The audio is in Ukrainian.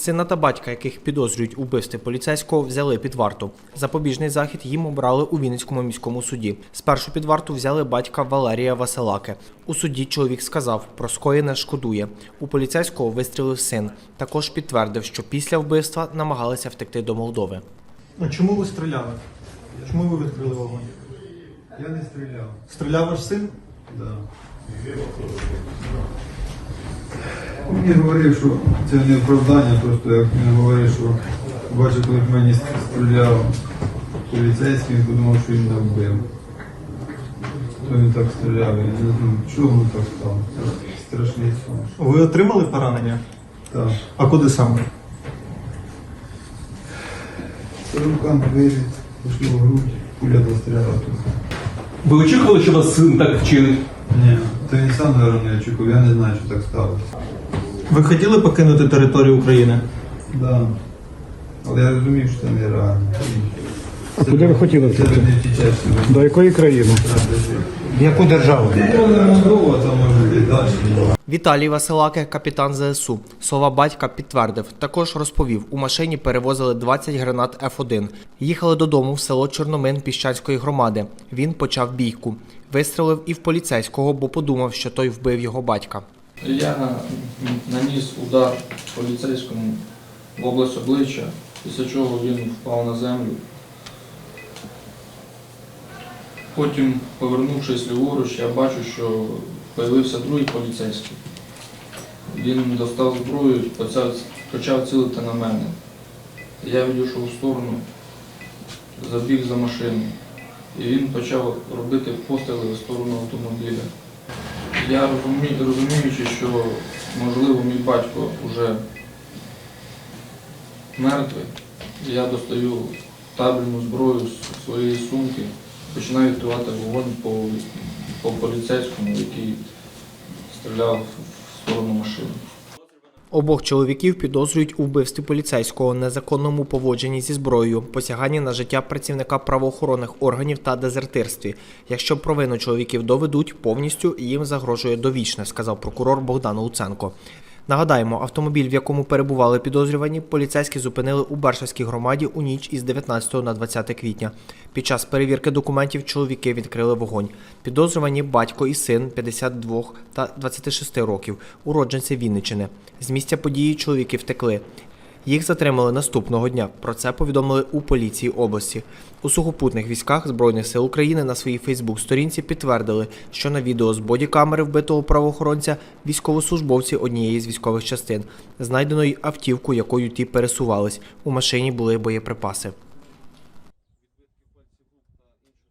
Сина та батька, яких підозрюють у вбивстві поліцейського, взяли під варту. Запобіжний захід їм обрали у Вінницькому міському суді. Спершу під варту взяли батька Валерія Василаки. У суді чоловік сказав, про скоєне шкодує. У поліцейського вистрілив син. Також підтвердив, що після вбивства намагалися втекти до Молдови. А чому ви стріляли? Чому ви відкрили вогонь? Я не стріляв. Стріляв ваш син? Да. Він говорив, що це не оправдання, просто як він говорив, що бачив, коли в мені стріляв поліцейський, він подумав, що він мене вбив. То він так стріляв, я не знаю, чого так стало. Це страшний сон. Ви отримали поранення? Так. А куди саме? Рукам виріз, пішло в грудь, пуля достріляла тут. Ви очікували, що вас син так вчинить? Ні, то він сам, наверное, не очікував, я не знаю, що так сталося. Ви хотіли покинути територію України? Да. Але я розумів, що це нереально. А куди ви хотіли Це втекти? не втічешся. До якої країни? В яку державу? Можна Молдова, там може. Віталій Василаки, капітан ЗСУ. Слова батька підтвердив. Також розповів, у машині перевозили 20 гранат Ф1. Їхали додому в село Чорномин Піщанської громади. Він почав бійку. Вистрелив і в поліцейського, бо подумав, що той вбив його батька. Я наніс удар поліцейському в область обличчя, після чого він впав на землю. Потім, повернувшись ліворуч, я бачу, що з'явився другий поліцейський. Він достав зброю почав, почав цілити на мене. Я відійшов в сторону, забіг за машину. І він почав робити постріли в сторону автомобіля. Я розумію, розуміючи, що можливо мій батько вже мертвий, я достаю табельну зброю з своєї сумки, починаю відкривати вогонь по, по поліцейському, який стріляв в сторону машини. Обох чоловіків підозрюють у вбивстві поліцейського, незаконному поводженні зі зброєю, посяганні на життя працівника правоохоронних органів та дезертирстві. Якщо провину чоловіків доведуть повністю, їм загрожує довічне, сказав прокурор Богдан Луценко. Нагадаємо, автомобіль, в якому перебували підозрювані, поліцейські зупинили у Баршавській громаді у ніч із 19 на 20 квітня. Під час перевірки документів чоловіки відкрили вогонь. Підозрювані батько і син 52 та 26 років, уродженці Вінничини. З місця події чоловіки втекли. Їх затримали наступного дня. Про це повідомили у поліції області. У сухопутних військах Збройних сил України на своїй Фейсбук-сторінці підтвердили, що на відео з бодікамери вбитого правоохоронця військовослужбовці однієї з військових частин знайдено й автівку, якою ті пересувались. У машині були боєприпаси.